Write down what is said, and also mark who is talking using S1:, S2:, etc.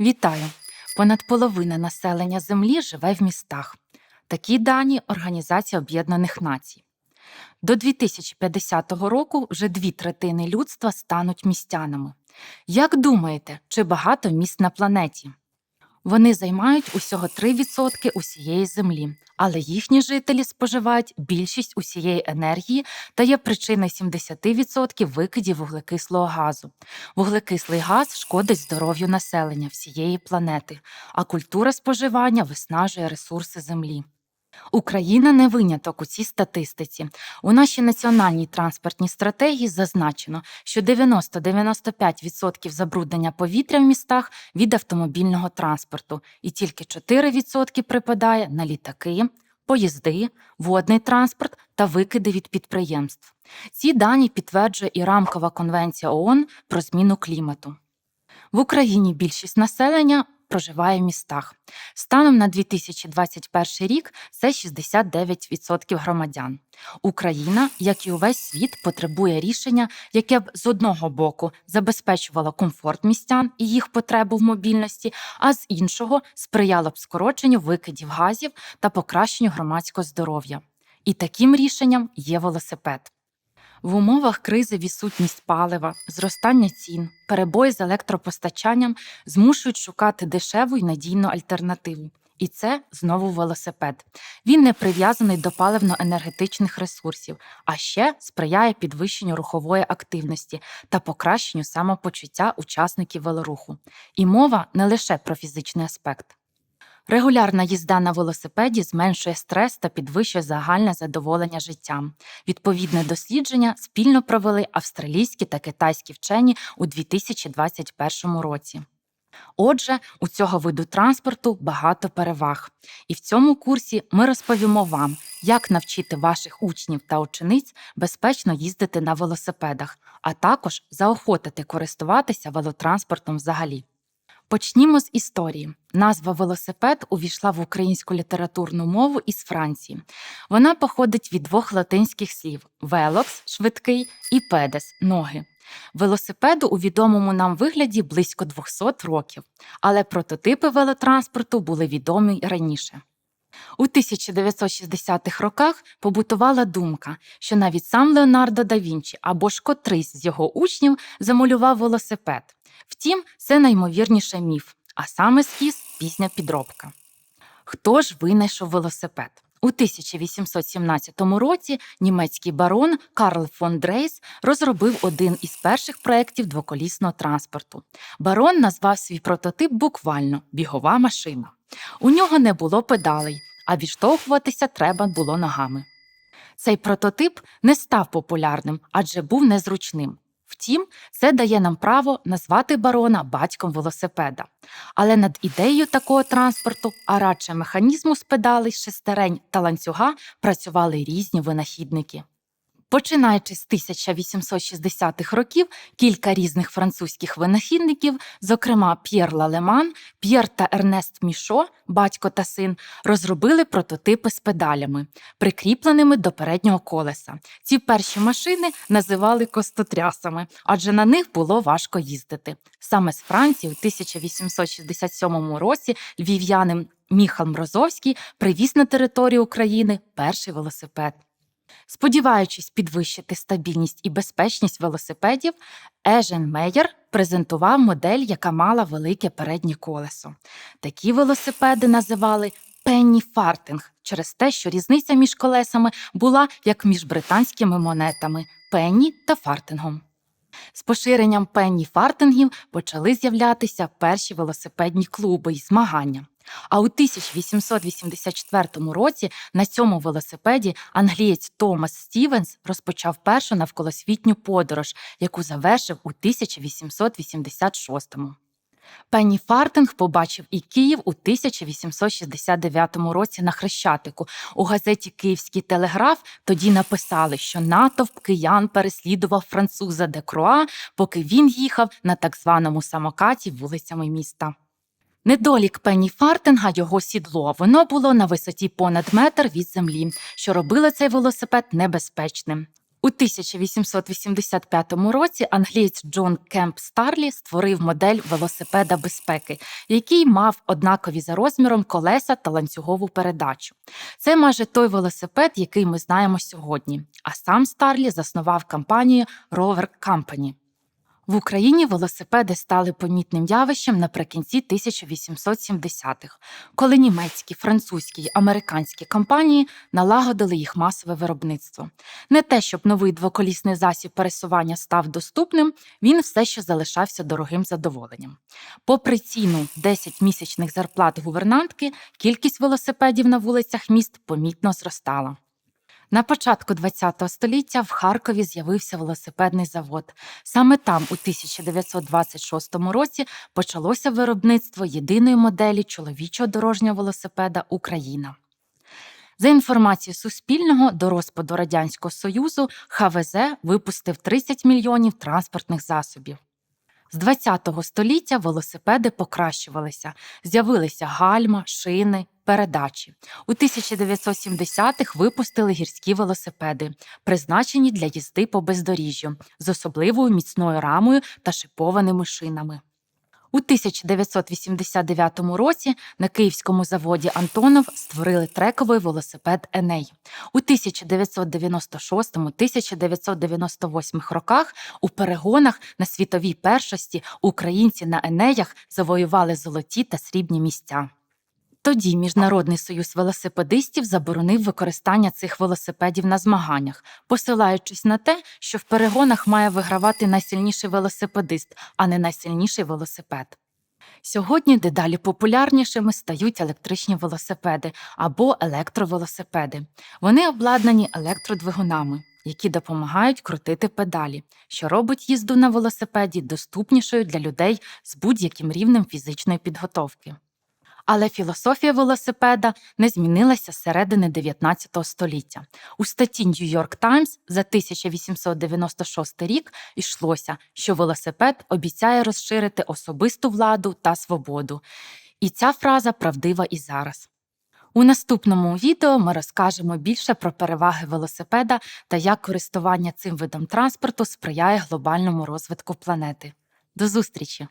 S1: Вітаю! Понад половина населення Землі живе в містах. Такі дані Організації Об'єднаних Націй. До 2050 року вже дві третини людства стануть містянами. Як думаєте, чи багато міст на планеті? Вони займають усього 3% усієї землі, але їхні жителі споживають більшість усієї енергії та є причиною 70% викидів вуглекислого газу. Вуглекислий газ шкодить здоров'ю населення всієї планети, а культура споживання виснажує ресурси землі. Україна не виняток у цій статистиці. У нашій національній транспортній стратегії зазначено, що 90-95% забруднення повітря в містах від автомобільного транспорту, і тільки 4% припадає на літаки, поїзди, водний транспорт та викиди від підприємств. Ці дані підтверджує і рамкова конвенція ООН про зміну клімату. В Україні більшість населення проживає в містах. Станом на 2021 рік це 69% громадян. Україна, як і увесь світ, потребує рішення, яке б з одного боку забезпечувало комфорт містян і їх потребу в мобільності, а з іншого сприяло б скороченню викидів газів та покращенню громадського здоров'я. І таким рішенням є велосипед. В умовах кризи відсутність палива, зростання цін, перебої з електропостачанням змушують шукати дешеву й надійну альтернативу. І це знову велосипед. Він не прив'язаний до паливно-енергетичних ресурсів, а ще сприяє підвищенню рухової активності та покращенню самопочуття учасників велоруху. І мова не лише про фізичний аспект. Регулярна їзда на велосипеді зменшує стрес та підвищує загальне задоволення життям. Відповідне дослідження спільно провели австралійські та китайські вчені у 2021 році. Отже, у цього виду транспорту багато переваг. І в цьому курсі ми розповімо вам, як навчити ваших учнів та учениць безпечно їздити на велосипедах, а також заохотити користуватися велотранспортом взагалі. Почнімо з історії. Назва велосипед увійшла в українську літературну мову із Франції. Вона походить від двох латинських слів: велокс швидкий і педес ноги. Велосипеду у відомому нам вигляді близько 200 років, але прототипи велотранспорту були відомі раніше. У 1960-х роках побутувала думка, що навіть сам Леонардо да Вінчі або ж котрийсь з його учнів замалював велосипед. Втім, це наймовірніше міф, а саме скіз пізня підробка. Хто ж винайшов велосипед? У 1817 році німецький барон Карл фон Дрейс розробив один із перших проєктів двоколісного транспорту. Барон назвав свій прототип буквально бігова машина. У нього не було педалей, а відштовхуватися треба було ногами. Цей прототип не став популярним, адже був незручним. Втім, це дає нам право назвати барона батьком велосипеда. Але над ідеєю такого транспорту, а радше механізму з педалей, шестерень та ланцюга працювали різні винахідники. Починаючи з 1860-х років, кілька різних французьких винахідників, зокрема П'єр Лалеман, П'єр та Ернест Мішо, батько та син, розробили прототипи з педалями, прикріпленими до переднього колеса. Ці перші машини називали костотрясами, адже на них було важко їздити. Саме з Франції у 1867 році львів'янин Міхал Мрозовський привіз на територію України перший велосипед. Сподіваючись підвищити стабільність і безпечність велосипедів, Ежен Мейер презентував модель, яка мала велике переднє колесо. Такі велосипеди називали пенні фартинг через те, що різниця між колесами була як між британськими монетами пенні та фартингом. З поширенням пенні фартингів почали з'являтися перші велосипедні клуби і змагання. А у 1884 році на цьому велосипеді англієць Томас Стівенс розпочав першу навколосвітню подорож, яку завершив у 1886-му. Пенні Фартинг побачив і Київ у 1869 році на Хрещатику. У газеті Київський телеграф тоді написали, що натовп киян переслідував француза Декруа, поки він їхав на так званому самокаті вулицями міста. Недолік Пенні Фартинга його сідло. Воно було на висоті понад метр від землі, що робило цей велосипед небезпечним. У 1885 році англієць Джон Кемп Старлі створив модель велосипеда безпеки, який мав однакові за розміром колеса та ланцюгову передачу. Це майже той велосипед, який ми знаємо сьогодні. А сам Старлі заснував компанію Rover Company. В Україні велосипеди стали помітним явищем наприкінці 1870-х, коли німецькі, французькі й американські компанії налагодили їх масове виробництво. Не те, щоб новий двоколісний засіб пересування став доступним, він все ще залишався дорогим задоволенням. Попри ціну 10 місячних зарплат гувернантки, кількість велосипедів на вулицях міст помітно зростала. На початку ХХ століття в Харкові з'явився велосипедний завод. Саме там, у 1926 році, почалося виробництво єдиної моделі чоловічого дорожнього велосипеда Україна. За інформацією Суспільного, до розпаду Радянського Союзу ХВЗ випустив 30 мільйонів транспортних засобів. З 20 століття велосипеди покращувалися, з'явилися гальма, шини, передачі. У 1970-х випустили гірські велосипеди, призначені для їзди по бездоріжжю, з особливою міцною рамою та шипованими шинами. У 1989 році на київському заводі Антонов створили трековий велосипед Еней. У 1996-1998 роках у перегонах на світовій першості українці на Енеях завоювали золоті та срібні місця. Тоді Міжнародний союз велосипедистів заборонив використання цих велосипедів на змаганнях, посилаючись на те, що в перегонах має вигравати найсильніший велосипедист, а не найсильніший велосипед. Сьогодні дедалі популярнішими стають електричні велосипеди або електровелосипеди. Вони обладнані електродвигунами, які допомагають крутити педалі, що робить їзду на велосипеді доступнішою для людей з будь-яким рівнем фізичної підготовки. Але філософія велосипеда не змінилася з середини 19 століття. У статті York Times за 1896 рік йшлося, що велосипед обіцяє розширити особисту владу та свободу. І ця фраза правдива і зараз. У наступному відео ми розкажемо більше про переваги велосипеда та як користування цим видом транспорту сприяє глобальному розвитку планети. До зустрічі!